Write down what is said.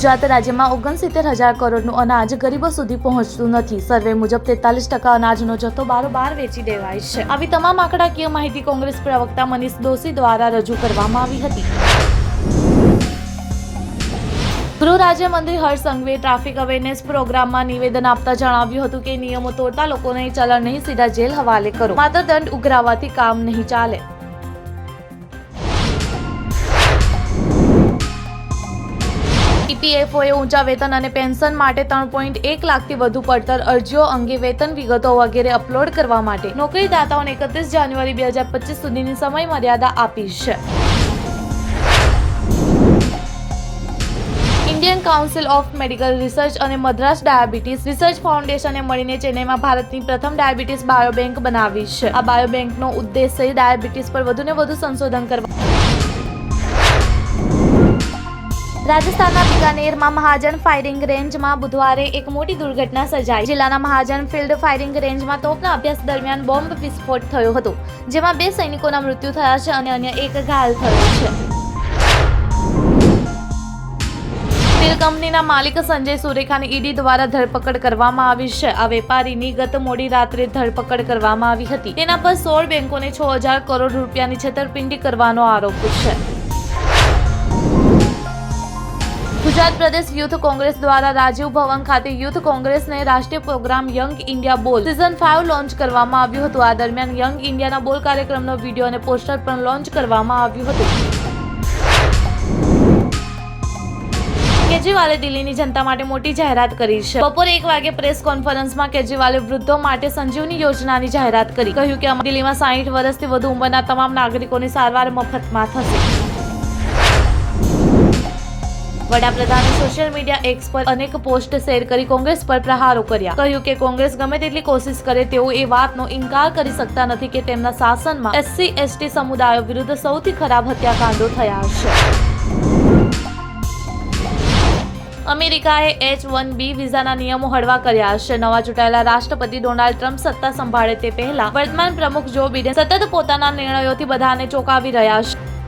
ગુજરાત રાજ્યમાં ઓગણસિત્તેર હજાર કરોડનું અનાજ ગરીબો સુધી પહોંચતું નથી. સર્વે મુજબ તેતાલીસ ટકા અનાજનો જથ્થો બારોબાર વેચી દેવાય છે. આવી તમામ આંકડાકીય માહિતી કોંગ્રેસ પ્રવક્તા મનીષ દોશી દ્વારા રજૂ કરવામાં આવી હતી. ગૃહ રાજ્યમંત્રી હર્ષ સંઘવીએ ટ્રાફિક અવેરનેસ પ્રોગ્રામમાં નિવેદન આપતા જણાવ્યું હતું કે નિયમો તોડતા લોકોને ચલણ નહીં, સીધા જેલ હવાલે કરો. માત્ર દંડ ઉઘરાવવાથી કામ નહીં ચાલે. ઈપીએફઓએ ઊંચા વેતન અને પેન્શન માટે ત્રણ પોઈન્ટ એક લાખથી વધુ પડતર અરજીઓ અંગે વેતન વિગતો વગેરે અપલોડ કરવા માટે નોકરીદાતાઓને એકત્રીસ જાન્યુઆરી બે હજાર પચીસ સુધીની સમય મર્યાદા આપી છે. Indian council of medical research અને મદ્રાસ ડાયાબિટીસ રિસર્ચ ફાઉન્ડેશને મળીને ચેન્નઈમાં ભારતની પ્રથમ ડાયાબિટીસ બાયોબેંક બનાવી છે. આ બાયોબેંકનો ઉદ્દેશ્ય ડાયાબિટીસ પર વધુને વધુ સંશોધન કરવા રાજસ્થાનના બિકાનેરમાં મહાજન ફાયરિંગ રેન્જમાં બુધવારે એક મોટી દુર્ઘટના સર્જાઈ. જિલ્લાના મહાજન ફિલ્ડ ફાયરિંગ રેન્જમાં તોપના અભ્યાસ દરમિયાન બોમ્બ વિસ્ફોટ થયો હતો, જેમાં બે સૈનિકોના મૃત્યુ થયા છે અને અન્ય એક ઘાયલ થયો છે. સ્ટીલ કંપનીના માલિક સંજય સુરેખાની ઈડી દ્વારા ધરપકડ કરવામાં આવી છે. આ વેપારીની ગત મોડી રાત્રે ધરપકડ કરવામાં આવી હતી. તેના પર સોળ બેંકોને છ હજાર કરોડ રૂપિયાની છેતરપિંડી કરવાનો આરોપ છે. ગુજરાત પ્રદેશ યુથ કોંગ્રેસ દ્વારા રાજીવ ભવન ખાતે યુથ કોંગ્રેસને રાષ્ટ્રીય programme young India Bol season five launch કરવામાં આવ્યું હતું. આ દરમિયાન યંગ ઇન્ડિયાના બોલ કાર્યક્રમનો વીડિયો અને પોસ્ટર પણ લોન્ચ કરવામાં આવ્યું હતું. કેજરીવાલે દિલ્હીની જનતા માટે મોટી જાહેરાત કરી છે. બપોરે એક વાગે પ્રેસ કોન્ફરન્સમાં કેજરીવાલે વૃદ્ધો માટે સંજીવની યોજનાની જાહેરાત કરી. કહ્યું કે દિલ્હીમાં સાહીઠ વર્ષથી વધુ ઉંમરના તમામ નાગરિકોની સારવાર મફતમાં થશે. વડાપ્રધાને સોશિયલ મીડિયા એક્સ પર અનેક પોસ્ટ શેર કરી કોંગ્રેસ પર પ્રહારો કર્યા. કહ્યું કે કોંગ્રેસ ગમે તેટલી કોશિશ કરે, તેઓ એ વાતનો ઇનકાર કરી શકતા નથી કે તેમના શાસનમાં એસસી, એસટી સમુદાયો વિરુદ્ધ સૌથી ખરાબ હત્યાકાંડો થયા છે અમેરિકાએ એચ વન બી વિઝાના નિયમો હળવા કર્યા છે નવા ચૂંટાયેલા રાષ્ટ્રપતિ ડોનાલ્ડ ટ્રમ્પ સત્તા સંભાળે તે પહેલા વર્તમાન પ્રમુખ જો બિડેન સતત પોતાના નિર્ણયોથી બધાને ચોંકાવી રહ્યા છે.